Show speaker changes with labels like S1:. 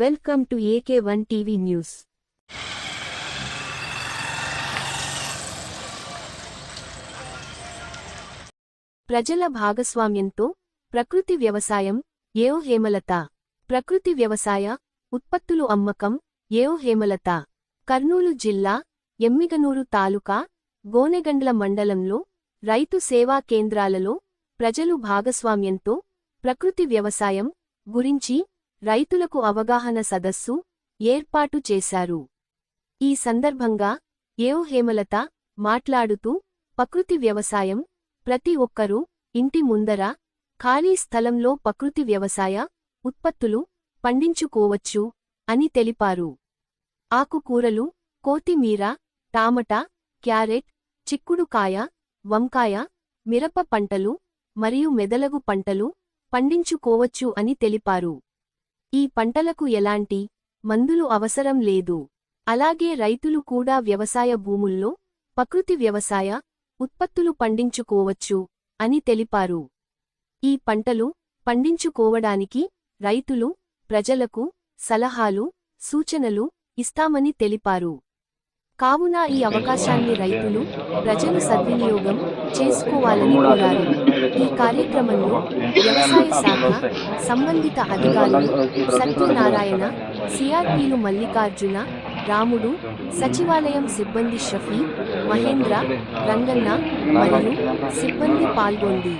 S1: Welcome to AK one TV news. ప్రజల భాగస్వామ్యంతో ప్రకృతి వ్యవసాయం ఏఓ హేమలత. ప్రకృతి వ్యవసాయ ఉత్పత్తులు అమ్మకం ఏఓ హేమలత. కర్నూలు జిల్లా ఎమ్మిగనూరు తాలూకా గోనెగండ్ల మండలంలో రైతు సేవా కేంద్రాలలో ప్రజలు భాగస్వామ్యంతో ప్రకృతి వ్యవసాయం గురించి రైతులకు అవగాహన సదస్సు ఏర్పాటు చేశారు. ఈ సందర్భంగా ఏఓ హేమలత మాట్లాడుతూ ప్రకృతి వ్యవసాయం ప్రతి ఒక్కరూ ఇంటి ముందర ఖాళీ స్థలంలో ప్రకృతి వ్యవసాయ ఉత్పత్తులు పండించుకోవచ్చు అని తెలిపారు. ఆకుకూరలు కోతిమీర టామటా క్యారెట్ చిక్కుడుకాయ వంకాయ మిరప పంటలు మరియు మెదలగు పంటలు పండించుకోవచ్చు అని తెలిపారు. ఈ పంటలకు ఎలాంటి మందులు అవసరం లేదు. అలాగే రైతులు కూడా వ్యవసాయ భూముల్లో ప్రకృతి వ్యవసాయ ఉత్పత్తులు పండించుకోవచ్చు అని తెలిపారు. ఈ పంటలు పండించుకోవడానికి రైతులు ప్రజలకు సలహాలు సూచనలు ఇస్తామని తెలిపారు. కావున ఈ అవకాశాన్ని రైతులు ప్రజలు సద్వినియోగం చేసుకోవాలని కోరారు. ఈ కార్యక్రమంలో వ్యవసాయ శాఖ సంబంధిత అధికారులు సత్యనారాయణ సిఆర్పీలు మల్లికార్జున రాముడు సచివాలయం సిబ్బంది షఫీ మహేంద్ర రంగన్న మరియు సిబ్బంది పాల్గొంది.